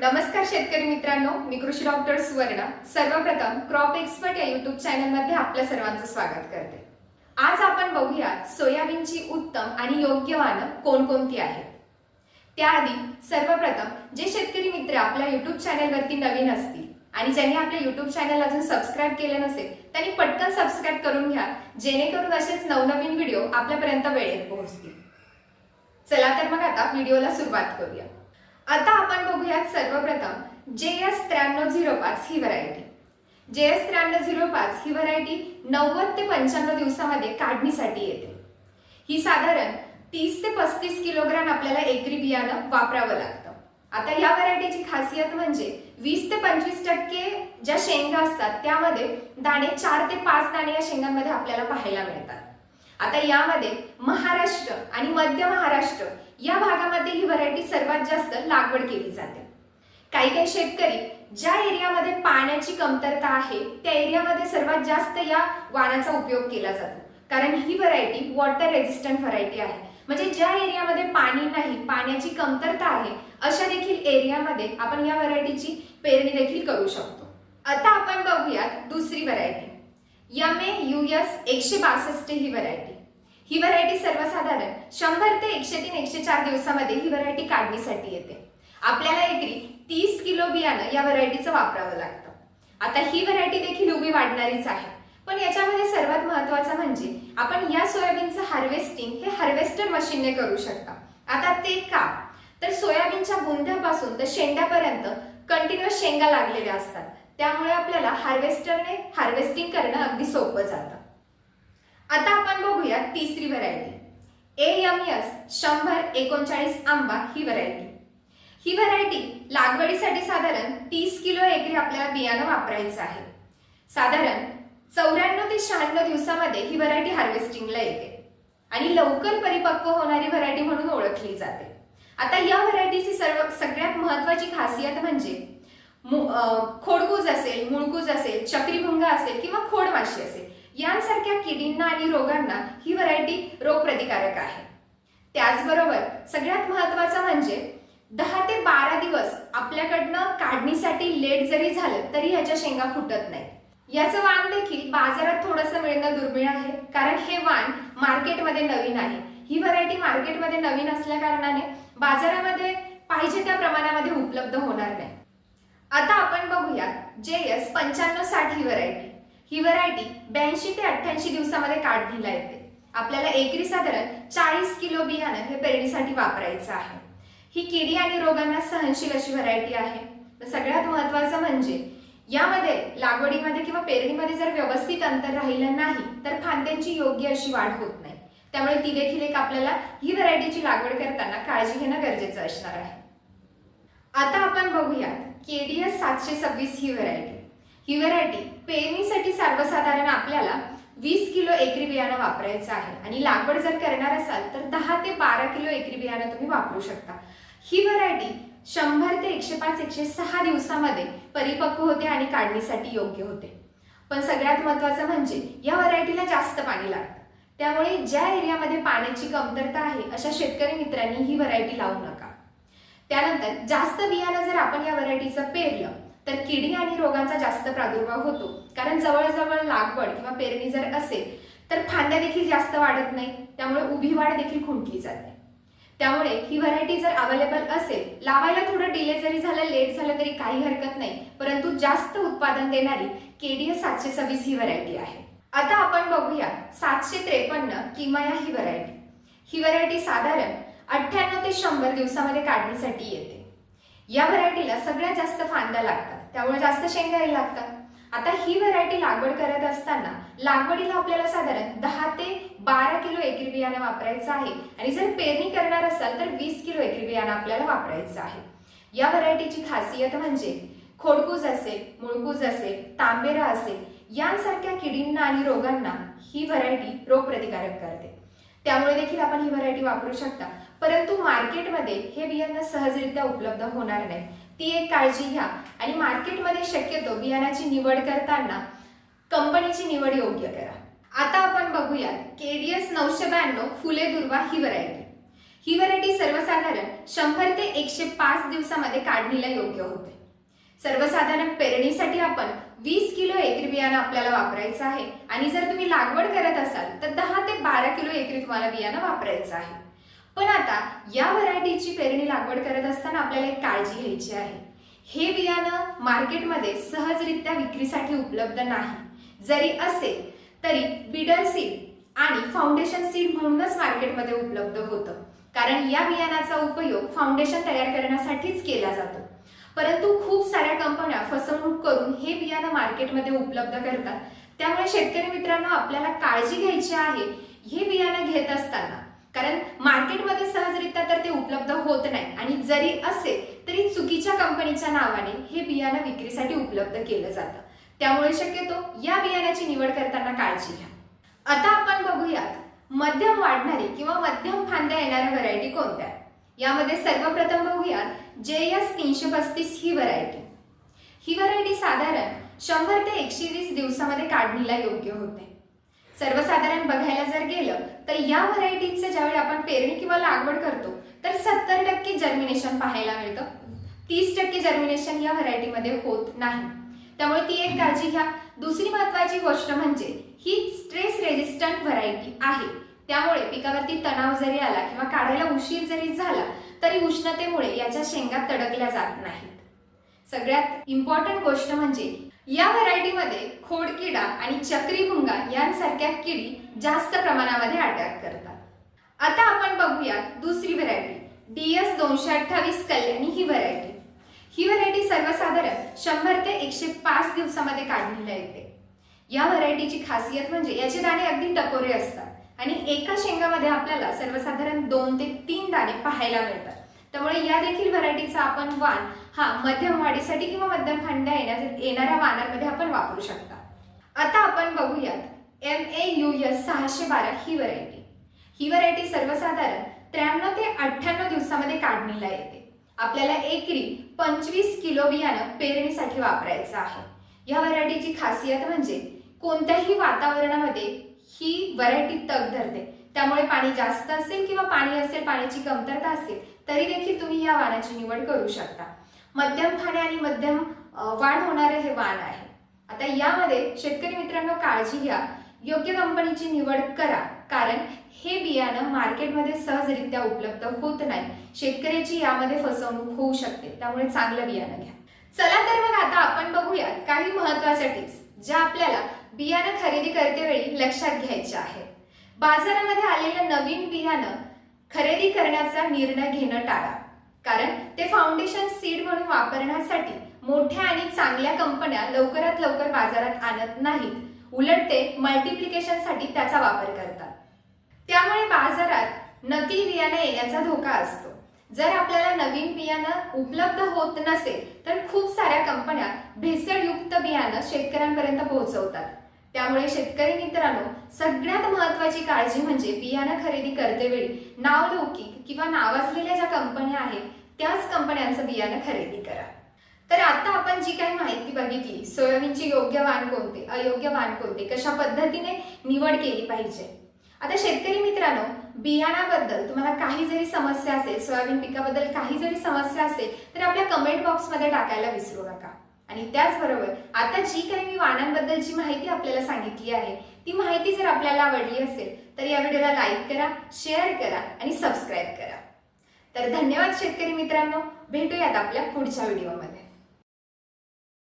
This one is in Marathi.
नमस्कार शेतकरी मित्रांनो मी कृषी डॉक्टर सुवर्णा. सर्वप्रथम क्रॉप एक्सपर्ट या युट्यूब चॅनलमध्ये आपल्या सर्वांचं स्वागत करते. आज आपण बघूया सोयाबीनची उत्तम आणि योग्य वाहनं कोणकोणती आहेत. त्याआधी सर्वप्रथम जे शेतकरी मित्र आपल्या युट्यूब चॅनलवरती नवीन असतील आणि ज्यांनी आपल्या युट्यूब चॅनल अजून सबस्क्राईब केलं नसेल त्यांनी पटकन सबस्क्राईब करून घ्या जेणेकरून असेच नवनवीन व्हिडिओ आपल्यापर्यंत वेळेत पोहोचतील. चला तर मग आता व्हिडिओला सुरुवात करूया. आता आपण बघूयात सर्वप्रथम जे एस त्र्याण्णव झिरो पाच ही व्हरायटी जे एस त्र्याण्णव झिरो पाच ही व्हरायटी नव्वद ते पंच्याण्णव दिवसामध्ये काढणीसाठी येते. ही साधारण तीस ते पस्तीस किलोग्राम आपल्याला एकरी बियाणं वापरावं लागतं. आता या व्हरायटीची खासियत म्हणजे वीस ते पंचवीस टक्के ज्या शेंगा असतात त्यामध्ये दाणे चार ते पाच दाणे या शेंगांमध्ये आपल्याला पाहायला मिळतात. आता यामध्ये महाराष्ट्र आणि मध्य महाराष्ट्र या भागामध्ये ही व्हरायटी सर्वात जास्त लागवड केली जाते. काही काही शेतकरी ज्या एरियामध्ये पाण्याची कमतरता आहे त्या एरियामध्ये सर्वात जास्त या वाणाचा उपयोग केला जातो. कारण ही व्हरायटी वॉटर रेझिस्टंट व्हरायटी आहे. म्हणजे ज्या एरियामध्ये पाणी नाही पाण्याची कमतरता आहे अशा देखील एरियामध्ये आपण या व्हरायटीची पेरणी देखील करू शकतो. आता आपण बघूयात दुसरी variety M A U S एकशे बासष्ट ही व्हरायटी ही व्हरायटी सर्वसाधारण. शंभर ते एकशे तीन एकशे चार दिवसामध्ये ही व्हरायटी काढणीसाठी येते. आपल्याला एकरी तीस किलो बियाणं या व्हरायटीचं वापरावं लागतं. आता ही व्हरायटी देखील उभी वाढणारीच आहे. पण याच्यामध्ये सर्वात महत्वाचं म्हणजे आपण या सोयाबीनचं हार्वेस्टिंग हे हार्वेस्टर मशीनने करू शकता. आता ते का? तर सोयाबीनच्या बुंध्यापासून तर शेंड्यापर्यंत कंटिन्युअस शेंगा लागलेल्या असतात. त्यामुळे आपल्याला हार्वेस्टरने हार्वेस्टिंग करणं अगदी सोपं जातं. आता आपण बघूया तिसरी व्हरायटी. ए एम एस शंभर एकोणचाळीस आंबा ही व्हरायटी. ही व्हरायटी लागवडीसाठी साधारण तीस किलो एकरी आपल्याला बियाणं वापरायचं आहे. साधारण चौऱ्याण्णव ते शहाण्णव दिवसामध्ये ही व्हरायटी हार्वेस्टिंगला येते. आणि लवकर परिपक्व होणारी व्हरायटी म्हणून ओळखली जाते. आता या व्हरायटीची सर्व सगळ्यात महत्वाची खासियत म्हणजे खोडकूज असेल मुळकूज असेल चक्रीभुंगा असेल किंवा खोडमाशी असेल. यांसारख्या किडींना आणि रोगांना ही व्हरायटी रोगप्रतिकारक आहे. त्याचबरोबर सगळ्यात महत्वाचं म्हणजे दहा ते बारा दिवस आपल्याकडनं काढणीसाठी लेट जरी झालं तरी ह्याच्या शेंगा फुटत नाही याचं वाण देखील बाजारात थोडंसं मिळणं दुर्मिळ आहे कारण हे वाण मार्केटमध्ये नवीन आहे. ही व्हरायटी मार्केटमध्ये नवीन असल्या कारणाने बाजारामध्ये पाहिजे त्या प्रमाणामध्ये उपलब्ध होणार नाही. आता आपण बघूया जे एस पंच्याण्णव साठ ही व्हरायटी ही व्हरायटी ब्याऐंशी ते अठ्ठ्याऐंशी दिवसामध्ये काढणीला येते. आपल्याला एकरी साधारण चाळीस किलो बियाणं हे पेरणीसाठी वापरायचं आहे. ही किडी आणि रोगांना सहनशील अशी व्हरायटी आहे. सगळ्यात महत्वाचं म्हणजे यामध्ये लागवडीमध्ये किंवा पेरणीमध्ये जर व्यवस्थित अंतर राहिलं नाही तर फांद्यांची योग्य अशी वाढ होत नाही. त्यामुळे ती देखील एक आपल्याला ही व्हरायटीची लागवड करताना काळजी घेणं गरजेचं असणार आहे. आता आपण बघूयात केडीएस सातशे सव्वीस ही व्हरायटी ही व्हरायटी पेरणीसाठी सर्वसाधारण आपल्याला वीस किलो एकरी बियाणं वापरायचं आहे. आणि लागवड जर करणार असाल तर दहा ते बारा किलो एकरी बियाणं तुम्ही वापरू शकता. ही व्हरायटी शंभर ते एकशे पाच एकशे सहा दिवसामध्ये परिपक्व होते आणि काढणीसाठी योग्य होते. पण सगळ्यात महत्वाचं म्हणजे या व्हरायटीला जास्त पाणी लागतं. त्यामुळे ज्या एरियामध्ये पाण्याची कमतरता आहे अशा शेतकरी मित्रांनी ही व्हरायटी लावू नका. त्यानंतर जास्त बियाणं जर आपण या व्हरायटीचं पेरलं तर किडी आणि रोगांचा जास्त प्रादुर्भाव होतो. कारण जवळजवळ लागवड किंवा पेरणी जर असेल तर फांद्या देखील जास्त वाढत नाही. त्यामुळे उभी वाढ देखील खुंटली जाते. त्यामुळे ही व्हरायटी जर अवेलेबल असेल लावायला थोडं डिले जरी झालं लेट झालं तरी काही हरकत नाही. परंतु जास्त उत्पादन देणारी केडीएस सातशे सव्वीस ही व्हरायटी आहे. आता आपण बघूया सातशे त्रेपन्न किमाया ही व्हरायटी ही व्हरायटी साधारण अठ्ठ्याण्णव ते शंभर दिवसामध्ये काढण्यासाठी येते. या व्हरायटीला सगळ्यात जास्त फांद्या लागतात. त्यामुळे जास्त शेंगाही लागतात. आता ही व्हरायटी लागवड करत असताना लागवडीला आपल्याला साधारण दहा ते बारा किलो एकरी बियाणं वापरायचं आहे. आणि जर पेरणी करणार असाल तर वीस किलो एकरी बियाणं आपल्याला वापरायचं आहे. या व्हरायटीची खासियत म्हणजे खोडकूज असेल मुळकूज असेल तांबेरा असेल यांसारख्या किडींना आणि रोगांना ही व्हरायटी रोगप्रतिकारक करते. त्यामुळे देखील आपण ही व्हरायटी वापरू शकता. परंतु मार्केटमध्ये हे बियाणं सहजरित्या उपलब्ध होणार नाही. ती एक काळजी घ्या. आणि मार्केटमध्ये शक्यतो बियाणाची निवड करताना कंपनीची निवड योग्य करा. आता आपण बघूया केडीएस नऊशे ब्याण्णव फुले दुर्वा ही व्हरायटी ही व्हरायटी सर्वसाधारण शंभर ते एकशे पाच दिवसामध्ये काढणीला योग्य होते. सर्वसाधारण पेरणीसाठी आपण वीस किलो एकरी बियाणं आपल्याला वापरायचं आहे. आणि जर तुम्ही लागवड करत असाल तर दहा ते बारा किलो एकरी तुम्हाला बियाणं वापरायचं आहे. पण आता या व्हरायटीची पेरणी लागवड करत असताना आपल्याला एक काळजी घ्यायची आहे. हे बियाणं मार्केटमध्ये सहजरित्या विक्रीसाठी उपलब्ध नाही. जरी असेल तरी बिडर सीड आणि फाउंडेशन सीड म्हणूनच मार्केटमध्ये उपलब्ध होतं. कारण या बियाणाचा उपयोग फाउंडेशन तयार करण्यासाठीच केला जातो. परंतु खूप साऱ्या कंपन्या फसवणूक करून हे बियाणं मार्केटमध्ये उपलब्ध करतात. त्यामुळे शेतकरी मित्रांनो आपल्याला काळजी घ्यायची आहे हे बियाणं घेत असताना. कारण मार्केटमध्ये सहजरित्या तर ते उपलब्ध होत नाही. आणि जरी असेल तरी चुकीच्या कंपनीच्या नावाने हे बियाणं विक्रीसाठी उपलब्ध केलं जातं. त्यामुळे शक्यतो या बियाण्याची निवड करताना काळजी घ्या. आता आपण बघूयात मध्यम वाढणारी किंवा मध्यम फांद्या येणाऱ्या व्हरायटी कोणत्या? यामध्ये सर्वप्रथम बघूयात जे एस तीनशे पस्तीस ही व्हरायटी ही व्हरायटी साधारण शंभर ते एकशे वीस दिवसामध्ये काढणीला योग्य होते. सर्वसाधारण बघायला जर गेलं तर या व्हरायटीचं ज्यावेळी आपण पेरणी किंवा लागवड करतो तर सत्तर टक्के जर्मिनेशन पाहायला मिळतं. तीस टक्के जर्मिनेशन या व्हरायटीमध्ये होत नाही. त्यामुळे ती एक काळजी घ्या. दुसरी महत्वाची गोष्ट म्हणजे ही स्ट्रेस रेजिस्टंट व्हरायटी आहे. त्यामुळे पिकावरती तणाव जरी आला किंवा काढायला उशीर जरी झाला तरी उष्णतेमुळे याच्या शेंगा तडकल्या जात नाहीत. सगळ्यात इम्पॉर्टंट गोष्ट म्हणजे या व्हरायटीमध्ये खोडकिडा आणि चक्रीभुंगा यांसारख्या किडी जास्त प्रमाणामध्ये अटॅक करतात. आता आपण बघूयात दुसरी व्हरायटी डी एस दोनशे अठ्ठावीस कल्याणी ही व्हरायटी. ही व्हरायटी सर्वसाधारण शंभर ते एकशे पाच दिवसामध्ये काढणीला येते. या व्हरायटीची खासियत म्हणजे याचे दाणे अगदी टपोरे असतात आणि एका शेंगामध्ये आपल्याला सर्वसाधारण दोन ते तीन दाणे पाहायला मिळतात. त्यामुळे या देखील व्हरायटीचा आपण वाण हा मध्यम वाढीसाठी किंवा मध्यम फांद्या येण्या येणाऱ्या वाणांमध्ये आपण वापरू शकता. आता आपण बघूयात. एम ए यू एस सहाशे बारा ही व्हरायटी ही व्हरायटी सर्वसाधारण त्र्याण्णव ते अठ्ठ्याण्णव दिवसामध्ये काढणीला येते. आपल्याला एकरी पंचवीस किलो बियाणं पेरणीसाठी वापरायचं आहे. या व्हरायटीची खासियत म्हणजे कोणत्याही वातावरणामध्ये ही व्हरायटी तग धरते. त्यामुळे पाणी जास्त असेल किंवा पाणी असेल पाण्याची कमतरता असेल तरी देखील तुम्ही या वाणाची निवड करू शकता. मध्यम खाणे आणि मध्यम वाढ होणारे हे वाण आहे. आता यामध्ये शेतकरी मित्रांनो काळजी घ्या. योग्य कंपनीची निवड करा. कारण हे बियाणं मार्केटमध्ये सहजरित्या उपलब्ध होत नाही. शेतकऱ्याची यामध्ये फसवणूक होऊ शकते. त्यामुळे चांगलं बियाणं घ्या. चला तर मग आता आपण बघूयात काही महत्त्वाच्या टिप्स ज्या आपल्याला बियाणं खरेदी करते वेळी लक्षात घ्यायच्या आहेत. बाजारामध्ये आलेलं नवीन बियाणं खरेदी करण्याचा निर्णय घेणं टाळा. कारण ते फाउंडेशन सीड म्हणून वापरण्यासाठी मोठ्या आणि चांगल्या कंपन्या लवकरात लवकर बाजारात आणत नाहीत. उलट ते मल्टिप्लिकेशनसाठी त्याचा वापर करतात. त्यामुळे बाजारात नकली बियाणं येण्याचा धोका असतो. जर आपल्याला नवीन बियाणं उपलब्ध होत नसेल तर खूप साऱ्या कंपन्या भेसळयुक्त बियाणं शेतकऱ्यांपर्यंत पोहोचवतात. त्यामुळे शेतकरी मित्रांनो सगळ्यात महत्वाची काळजी म्हणजे बियाणं खरेदी करतेवेळी नावलौकिक किंवा नावाजलेल्या ज्या कंपन्या आहेत त्याच कंपन्यांचं बियाणं खरेदी करा. तर आता आपण जी काही माहिती बघितली सोयाबीनची योग्य वाण कोणते अयोग्य वाण कोणते कशा पद्धतीने निवड केली पाहिजे? आता शेतकरी मित्रांनो बियाणाबद्दल तुम्हाला काही जरी समस्या असेल सोयाबीन पिकाबद्दल काही जरी समस्या असेल तर आपल्या कमेंट बॉक्समध्ये टाकायला विसरू नका. आणि त्याचबरोबर आता जी काही मी वाणांबद्दलची माहिती आपल्याला सांगितली आहे ती माहिती जर आपल्याला आवडली असेल तर या व्हिडिओला लाईक करा शेअर करा आणि सबस्क्राईब करा. तर धन्यवाद शेतकरी मित्रांनो. भेटूयात आपल्या पुढच्या व्हिडिओमध्ये.